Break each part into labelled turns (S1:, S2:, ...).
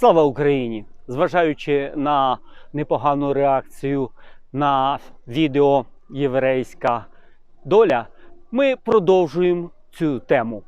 S1: Слава Україні! Зважаючи на непогану реакцію на відео Єврейська доля, ми продовжуємо цю тему.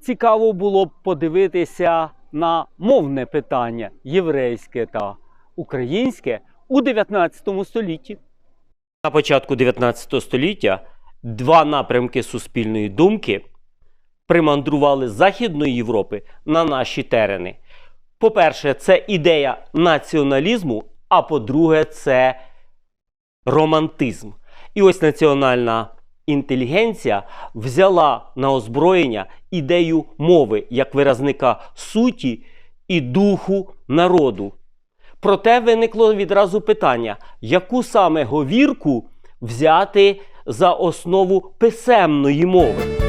S1: Цікаво було б подивитися на мовне питання єврейське та українське у 19 столітті. На початку 19 століття два напрямки суспільної думки примандрували з Західної Європи на наші терени. По-перше, це ідея націоналізму, а по-друге, це романтизм. І ось національна інтелігенція взяла на озброєння ідею мови як виразника суті і духу народу. Проте виникло відразу питання, яку саме говірку взяти за основу писемної мови.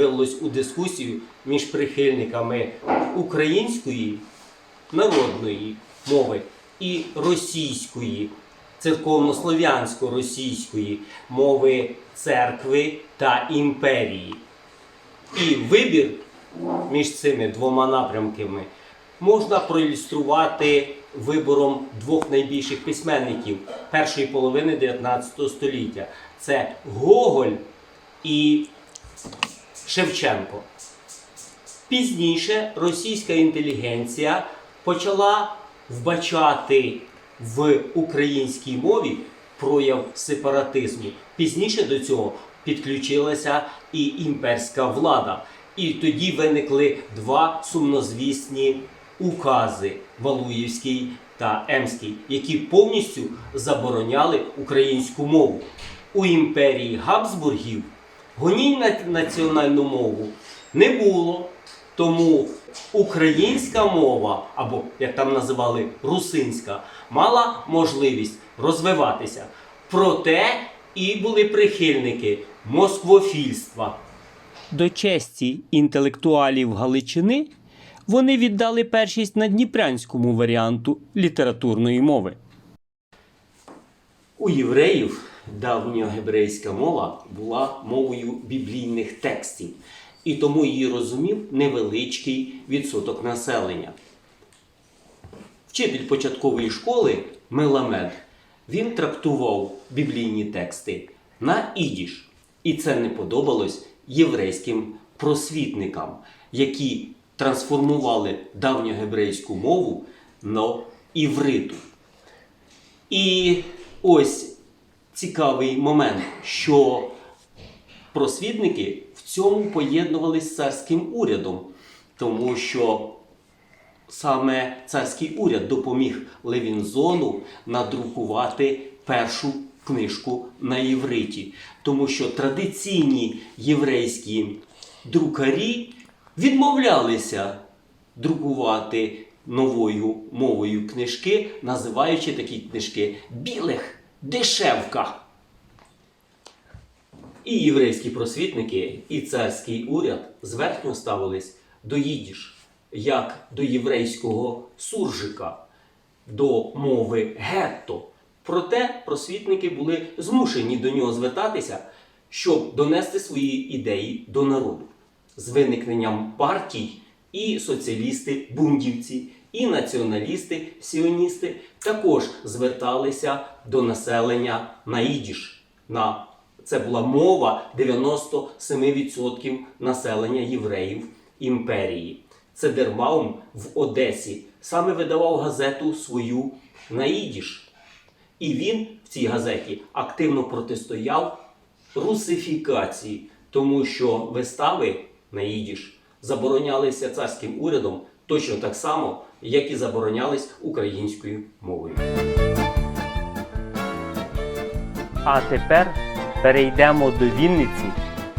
S1: Вилилось у дискусію між прихильниками української народної мови і російської, церковнослов'янсько-російської мови церкви та імперії. І вибір між цими двома напрямками можна проілюструвати вибором двох найбільших письменників першої половини 19 століття. Це Гоголь і Шевченко. Пізніше російська інтелігенція почала вбачати в українській мові прояв сепаратизму. Пізніше до цього підключилася і імперська влада. І тоді виникли два сумнозвісні укази Валуївський та Емський, які повністю забороняли українську мову. У імперії Габсбургів гонінь на національну мову не було. Тому українська мова, або як там називали русинська, мала можливість розвиватися. Проте і були прихильники москвофільства. До честі інтелектуалів Галичини вони віддали першість надніпрянському варіанту літературної мови. У євреїв давньогебрейська мова була мовою біблійних текстів, і тому її розумів невеличкий відсоток населення. Вчитель початкової школи Меламед він трактував біблійні тексти на ідіш, і це не подобалось єврейським просвітникам, які трансформували давньогебрейську мову на івриту. І ось цікавий момент, що просвітники в цьому поєднувалися з царським урядом, тому що саме царський уряд допоміг Левінзону надрукувати першу книжку на євриті, тому що традиційні єврейські друкарі відмовлялися друкувати новою мовою книжки, називаючи такі книжки білих дешевка. І єврейські просвітники, і царський уряд зверхньо ставились до їдіш, як до єврейського суржика, до мови гетто. Проте просвітники були змушені до нього звертатися, щоб донести свої ідеї до народу. З виникненням партій і соціалісти-бундівці, і націоналісти-сіоністи також зверталися до населення на. На це була мова 97% населення євреїв імперії. Цедербаум в Одесі саме видавав газету свою на їдіш. І він в цій газеті активно протистояв русифікації, тому що вистави на їдіш заборонялися царським урядом точно так само, як і заборонялись українською мовою. А тепер перейдемо до Вінниці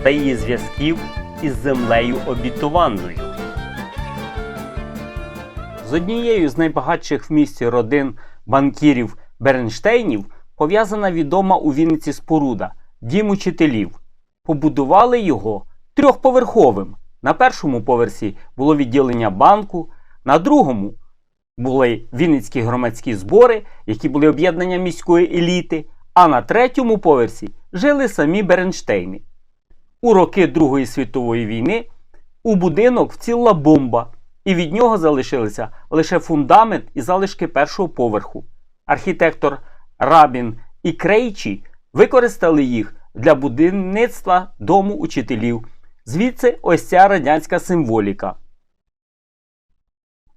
S1: та її зв'язків із землею обітованою. З однією з найбагатших в місті родин банкірів Бернштейнів пов'язана відома у Вінниці споруда дім учителів. Побудували його трьохповерховим. На першому поверсі було відділення банку, на другому були Вінницькі громадські збори, які були об'єднання міської еліти, а на третьому поверсі жили самі Беренштейни. У роки Другої світової війни у будинок вцілила бомба, і від нього залишилися лише фундамент і залишки першого поверху. Архітектор Рабін і Крейчі використали їх для будівництва дому учителів. Звідси ось ця радянська символіка.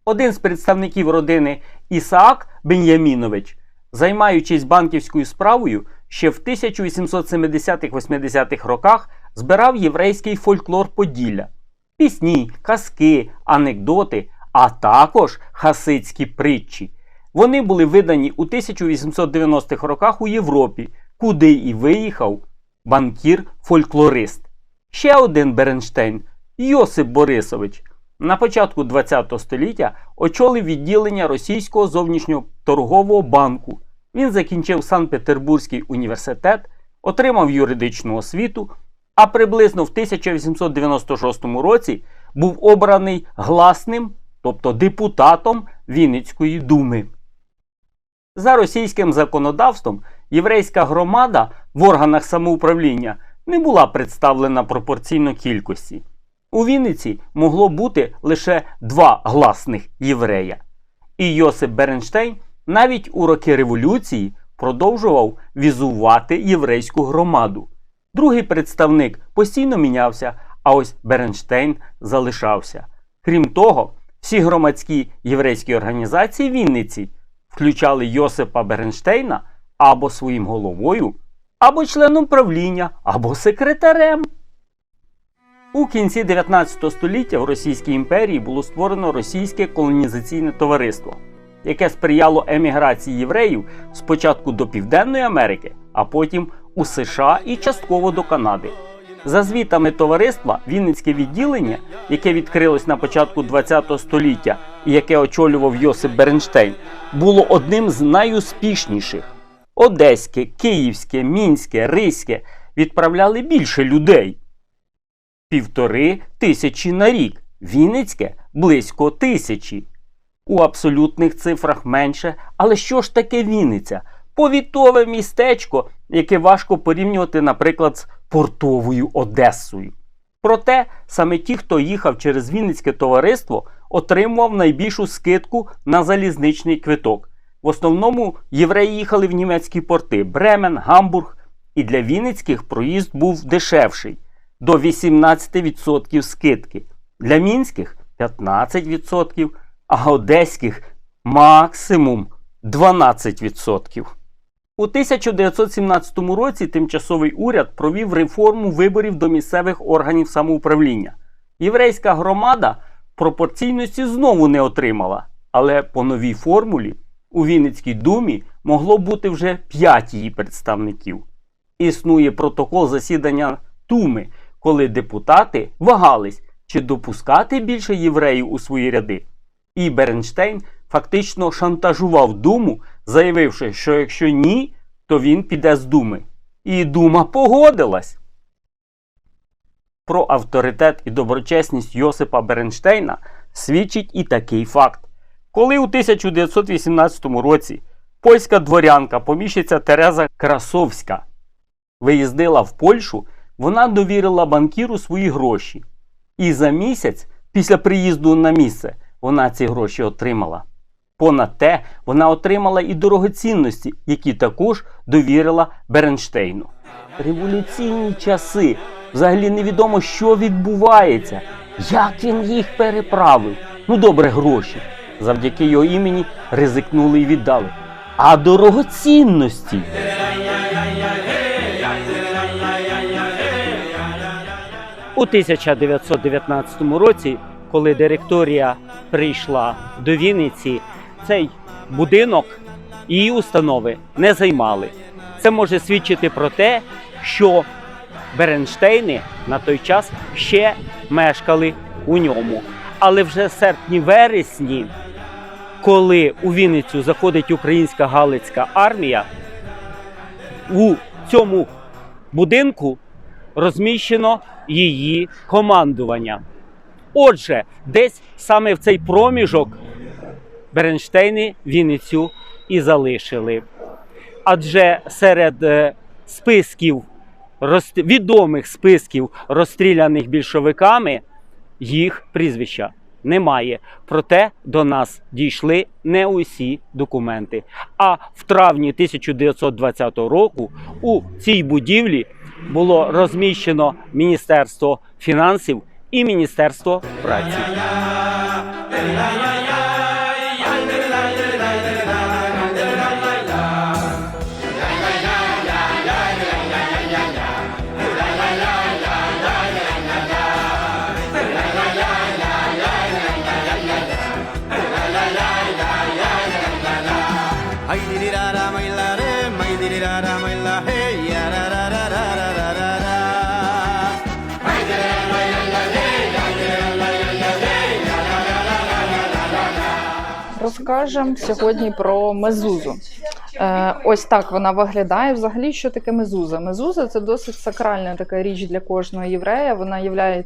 S1: Один з представників родини Ісаак Бен'ямінович, займаючись банківською справою, ще в 1870-80-х роках збирав єврейський фольклор Поділля, пісні, казки, анекдоти, а також хасидські притчі. Вони були видані у 1890-х роках у Європі, куди і виїхав банкір-фольклорист. Ще один Беренштейн Йосип Борисович на початку ХХ століття очолив відділення Російського зовнішнього торгового банку. Він закінчив Санкт-Петербурзький університет, отримав юридичну освіту, а приблизно в 1896 році був обраний гласним, тобто депутатом Вінницької думи. За російським законодавством єврейська громада в органах самоуправління не була представлена пропорційно кількості. У Вінниці могло бути лише два гласних єврея. І Йосип Беренштейн навіть у роки революції продовжував візувати єврейську громаду. Другий представник постійно мінявся, а ось Беренштейн залишався. Крім того, всі громадські єврейські організації Вінниці включали Йосипа Беренштейна або своїм головою, або членом правління, або секретарем. У кінці 19 століття в Російській імперії було створено Російське колонізаційне товариство, яке сприяло еміграції євреїв спочатку до Південної Америки, а потім у США і частково до Канади. За звітами товариства, Вінницьке відділення, яке відкрилось на початку ХХ століття і яке очолював Йосип Беренштейн, було одним з найуспішніших. Одеське, Київське, Мінське, Ризьке відправляли більше людей півтори тисячі на рік, Вінницьке близько тисячі. У абсолютних цифрах менше, але що ж таке Вінниця? Повітове містечко, яке важко порівнювати, наприклад, з портовою Одесою. Проте саме ті, хто їхав через Вінницьке товариство, отримував найбільшу скидку на залізничний квиток. В основному євреї їхали в німецькі порти Бремен, Гамбург, і для Вінницьких проїзд був дешевший до 18% скидки. Для мінських 15%, а одеських максимум 12%. У 1917 році тимчасовий уряд провів реформу виборів до місцевих органів самоуправління. Єврейська громада пропорційності знову не отримала, але по новій формулі у Вінницькій думі могло бути вже 5 її представників. Існує протокол засідання Думи, коли депутати вагались, чи допускати більше євреїв у свої ряди. І Бернштейн фактично шантажував Думу, заявивши, що якщо ні, то він піде з Думи. І Дума погодилась. Про авторитет і доброчесність Йосипа Бернштейна свідчить і такий факт. Коли у 1918 році польська дворянка, поміщиця Тереза Красовська, виїздила в Польщу, вона довірила банкіру свої гроші. І за місяць після приїзду на місце вона ці гроші отримала. Понад те, вона отримала і дорогоцінності, які також довірила Беренштейну. Революційні часи. Взагалі невідомо, що відбувається, як він їх переправив. Ну, добре, гроші. Завдяки його імені ризикнули і віддали. А дорогоцінності. У 1919 році, коли директорія прийшла до Вінниці, цей будинок і установи не займали. Це може свідчити про те, що Беренштейни на той час ще мешкали у ньому. Але вже серпні-вересні, коли у Вінницю заходить українська Галицька армія, у цьому будинку розміщено її командування. Отже, десь саме в цей проміжок Беренштейни Вінницю і залишили. Адже серед е, списків відомих списків розстріляних більшовиками їх прізвища немає. Проте до нас дійшли не усі документи. А в травні 1920 року у цій будівлі було розміщено Міністерство фінансів і Міністерство праці.
S2: Ay di di da
S3: Розкажемо сьогодні про мезузу. Е, ось так вона виглядає. Взагалі, що таке мезуза? Мезуза це досить сакральна така річ для кожного єврея. Вона є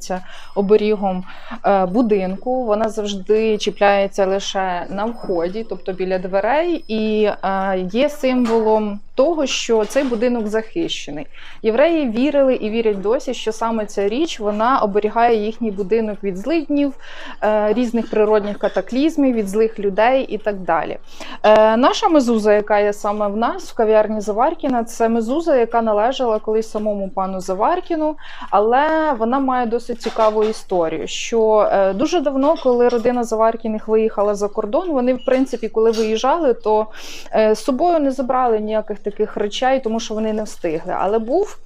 S3: оберігом е, будинку. Вона завжди чіпляється лише на вході, тобто біля дверей, і е, є символом того, що цей будинок захищений. Євреї вірили і вірять досі, що саме ця річ вона оберігає їхній будинок від злиднів, е, різних природних катаклізмів, від злих людей і так далі. Е, наша мезуза, яка є саме в нас в кав'ярні Заваркіна, це мезуза, яка належала колись самому пану Заваркіну, але вона має досить цікаву історію. Що е, дуже давно, коли родина Заваркіних виїхала за кордон, вони, в принципі, коли виїжджали, то з собою не забрали ніяких таких речей, тому що вони не встигли. Але був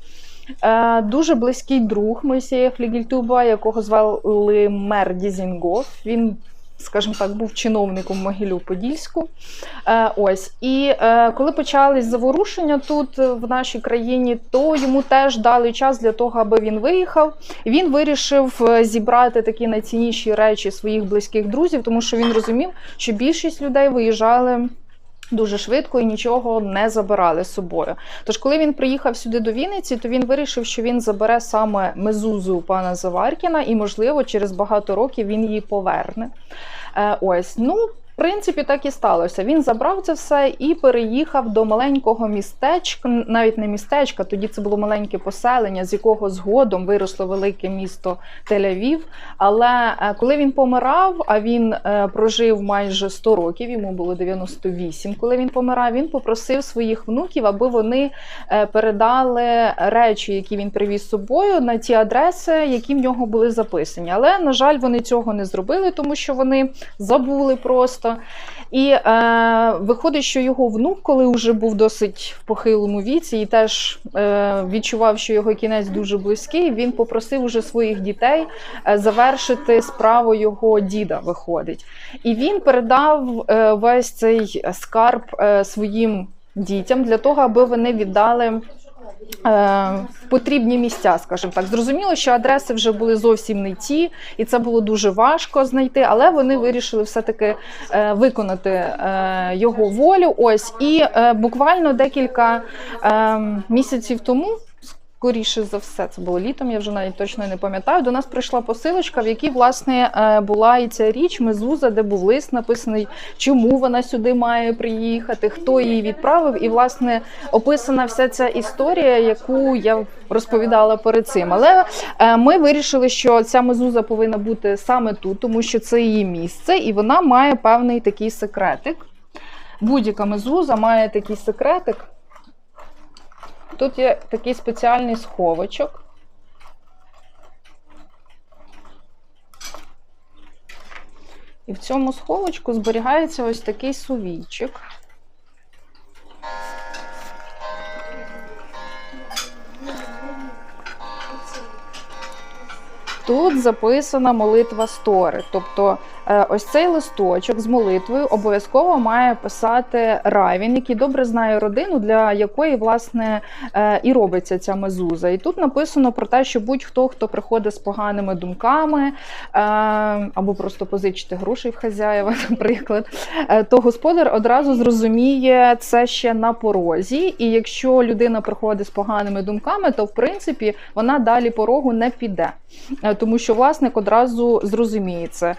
S3: Е, дуже близький друг Мойсея Флігельтуба, якого звали Мер Дізінгоф. Він, скажімо так, був чиновником Могилів-Подільську. Е, ось. І е, коли почались заворушення тут е, в нашій країні, то йому теж дали час для того, аби він виїхав. Він вирішив е, зібрати такі найцінніші речі своїх близьких друзів, тому що він розумів, що більшість людей виїжджали. Дуже швидко і нічого не забирали з собою. Тож, коли він приїхав сюди до Вінниці, то він вирішив, що він забере саме мезузу у пана Заваркіна, і, можливо, через багато років він її поверне. Е, ось, ну. Принципі, так і сталося. Він забрав це все і переїхав до маленького містечка, навіть не містечка, тоді це було маленьке поселення, з якого згодом виросло велике місто Тель-Авів. Але е, коли він помирав, а він е, прожив майже 100 років, йому було 98, коли він помирав, він попросив своїх внуків, аби вони е, передали речі, які він привіз з собою, на ті адреси, які в нього були записані. Але, на жаль, вони цього не зробили, тому що вони забули просто. І е, виходить, що його внук, коли вже був досить в похилому віці, і теж е, відчував, що його кінець дуже близький, він попросив уже своїх дітей е, завершити справу його діда. Виходить, і він передав е, весь цей скарб е, своїм дітям для того, аби вони віддали. е, потрібні місця, скажімо так, зрозуміло, що адреси вже були зовсім не ті, і це було дуже важко знайти, але вони вирішили все-таки е, виконати е, його волю. Ось і е, буквально декілька е, місяців тому. Скоріше за все, це було літом, я вже навіть точно не пам'ятаю. До нас прийшла посилочка, в якій власне е, була і ця річ мезуза, де був лист написаний, чому вона сюди має приїхати, хто її відправив. І власне описана вся ця історія, яку я розповідала перед цим. Але е, ми вирішили, що ця мезуза повинна бути саме тут, тому що це її місце, і вона має певний такий секретик. Будь-яка мезуза має такий секретик. Тут є такий спеціальний сховочок. І в цьому сховочку зберігається ось такий сувійчик. Тут записана молитва Стори. Тобто Ось цей листочок з молитвою обов'язково має писати равін, який добре знає родину, для якої власне е, і робиться ця мезуза. І тут написано про те, що будь-хто, хто приходить з поганими думками е, або просто позичити грошей в хазяєва, наприклад, е, то господар одразу зрозуміє це ще на порозі. І якщо людина приходить з поганими думками, то в принципі вона далі порогу не піде, Е, тому що власник одразу зрозуміє це.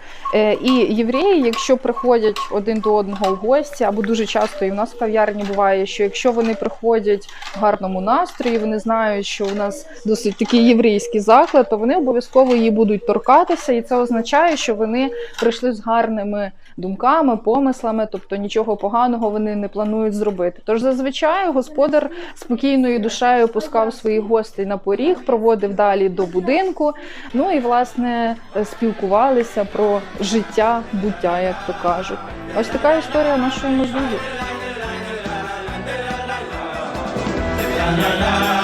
S3: І євреї, якщо приходять один до одного в гості, або дуже часто і в нас в кав'ярні буває, що якщо вони приходять в гарному настрої, вони знають, що у нас досить такий єврейський заклад, то вони обов'язково її будуть торкатися, і це означає, що вони прийшли з гарними думками, помислами, тобто нічого поганого вони не планують зробити. Тож зазвичай господар спокійною душею пускав своїх гостей на поріг, проводив далі до будинку. Ну і власне спілкувалися про життя, буття, як то кажуть. Ось така історія нашої
S2: la